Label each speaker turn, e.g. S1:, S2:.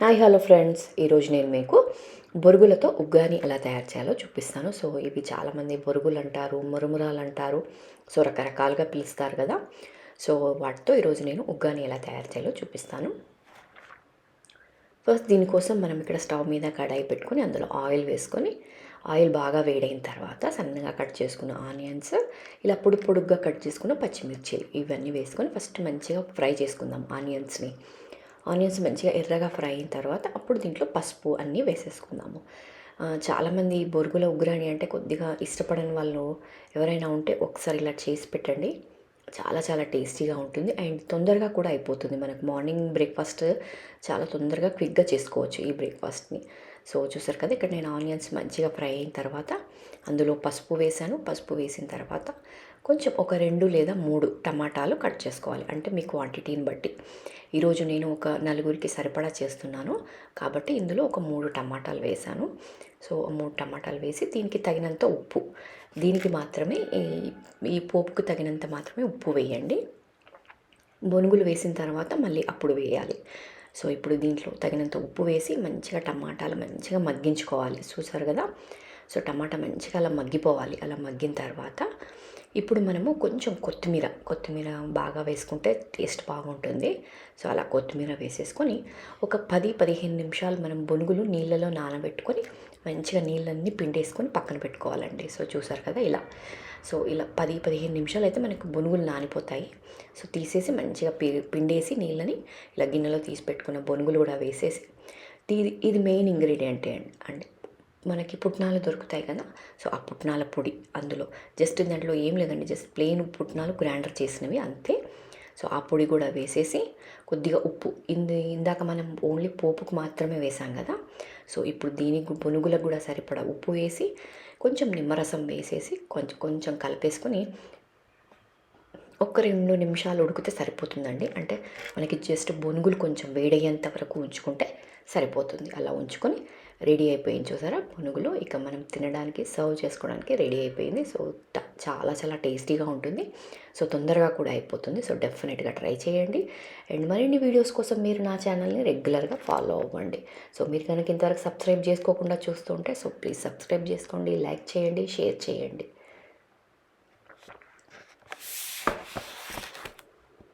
S1: Hi hello friends ఈరోజు నేను మీకు బొరుగులతో ఉగ్గాని ఎలా తయారు చేయాలో చూపిస్తాను. సో ఇవి చాలామంది బొరుగులు అంటారు మురుమురాలు అంటారు సో రకరకాలుగా పిలుస్తారు కదా. సో వాటితో ఈరోజు నేను ఉగ్గాని ఎలా తయారు చేయాలో చూపిస్తాను. ఫస్ట్ దీనికోసం మనం ఇక్కడ స్టవ్ మీద కడాయి పెట్టుకొని అందులో ఆయిల్ వేసుకొని ఆయిల్ బాగా వేడైన తర్వాత సన్నగా కట్ చేసుకున్న ఆనియన్స్ ఇలా పొడి పొడుగ్గా కట్ చేసుకున్న పచ్చిమిర్చి ఇవన్నీ వేసుకొని ఫస్ట్ మంచిగా ఫ్రై చేసుకుందాం ఆనియన్స్ని. ఆనియన్స్ మంచిగా ఎర్రగా ఫ్రై అయిన తర్వాత అప్పుడు దీంట్లో పసుపు అన్నీ వేసేసుకుందాము. చాలామంది బొరుగుల ఉగ్రాణి అంటే కొద్దిగా ఇష్టపడని వాళ్ళు ఎవరైనా ఉంటే ఒకసారి ఇలా చేసి పెట్టండి. చాలా చాలా టేస్టీగా ఉంటుంది. అండ్ తొందరగా కూడా అయిపోతుంది. మనకు మార్నింగ్ బ్రేక్ఫాస్ట్ చాలా తొందరగా క్విక్గా చేసుకోవచ్చు ఈ బ్రేక్ఫాస్ట్ని. సో చూసారు కదా ఇక్కడ నేను ఆనియన్స్ మంచిగా ఫ్రై అయిన తర్వాత అందులో పసుపు వేసాను. పసుపు వేసిన తర్వాత కొంచెం ఒక రెండు లేదా మూడు టమాటాలు కట్ చేసుకోవాలి. అంటే మీ క్వాంటిటీని బట్టి. ఈరోజు నేను ఒక నలుగురికి సరిపడా చేస్తున్నాను. కాబట్టి ఇందులో ఒక మూడు టమాటాలు వేసాను. సో మూడు టమాటాలు వేసి దీనికి తగినంత ఉప్పు. దీనికి మాత్రమే ఈ ఈ పోపుకు తగినంత మాత్రమే ఉప్పు వేయండి. బొనుగులు వేసిన తర్వాత మళ్ళీ అప్పుడు వేయాలి. సో ఇప్పుడు దీంట్లో తగినంత ఉప్పు వేసి మంచిగా టమాటాలు మంచిగా మగ్గించుకోవాలి. చూసారు కదా? సో టమాటా మంచిగా అలా మగ్గిపోవాలి. అలా మగ్గిన తర్వాత ఇప్పుడు మనము కొంచెం కొత్తిమీర కొత్తిమీర బాగా వేసుకుంటే టేస్ట్ బాగుంటుంది. సో అలా కొత్తిమీర వేసేసుకొని ఒక పది పదిహేను నిమిషాలు మనం బొనుగులు నీళ్ళలో నానబెట్టుకొని మంచిగా నీళ్ళన్నీ పిండేసుకొని పక్కన పెట్టుకోవాలండి. సో చూసారు కదా ఇలా. సో ఇలా పది పదిహేను నిమిషాలు అయితే మనకు బొనుగులు నానిపోతాయి. సో తీసేసి మంచిగా పి పిండేసి నీళ్ళని ఇలా గిన్నెలో తీసి పెట్టుకున్న బొనుగులు కూడా వేసేసి ఇది ఇది మెయిన్ ఇంగ్రీడియంటే అండి. మనకి పుట్నాలు దొరుకుతాయి కదా. సో ఆ పుట్నాల పొడి అందులో. జస్ట్ దాంట్లో ఏం లేదండి. జస్ట్ ప్లెయిన్ పుట్నాలు గ్రైండర్ చేసినవి అంతే. సో ఆ పొడి కూడా వేసేసి కొద్దిగా ఉప్పు. ఇంది ఇందాక మనం ఓన్లీ పోపుకు మాత్రమే వేసాం కదా. సో ఇప్పుడు దీనికి పునుగులకు కూడా సరిపడా ఉప్పు వేసి కొంచెం నిమ్మరసం వేసేసి కొంచెం కొంచెం కలిపేసుకొని ఒక రెండు నిమిషాలు ఉడికితే సరిపోతుందండి. అంటే మనకి జస్ట్ బొనుగులు కొంచెం వేడయ్యేంత వరకు ఉంచుకుంటే సరిపోతుంది. అలా ఉంచుకొని రెడీ అయిపోయింది చూసారా? పునుగులు ఇక మనం తినడానికి సర్వ్ చేసుకోవడానికి రెడీ అయిపోయింది. సో చాలా చాలా టేస్టీగా ఉంటుంది. సో తొందరగా కూడా అయిపోతుంది. సో డెఫినెట్గా ట్రై చేయండి. అండ్ మరిన్ని వీడియోస్ కోసం మీరు నా ఛానల్ని రెగ్యులర్గా ఫాలో అవ్వండి. సో మీరు కనుక ఇంతవరకు సబ్స్క్రైబ్ చేసుకోకుండా చూస్తుంటే సో ప్లీజ్ సబ్స్క్రైబ్ చేసుకోండి లైక్ చేయండి షేర్ చేయండి.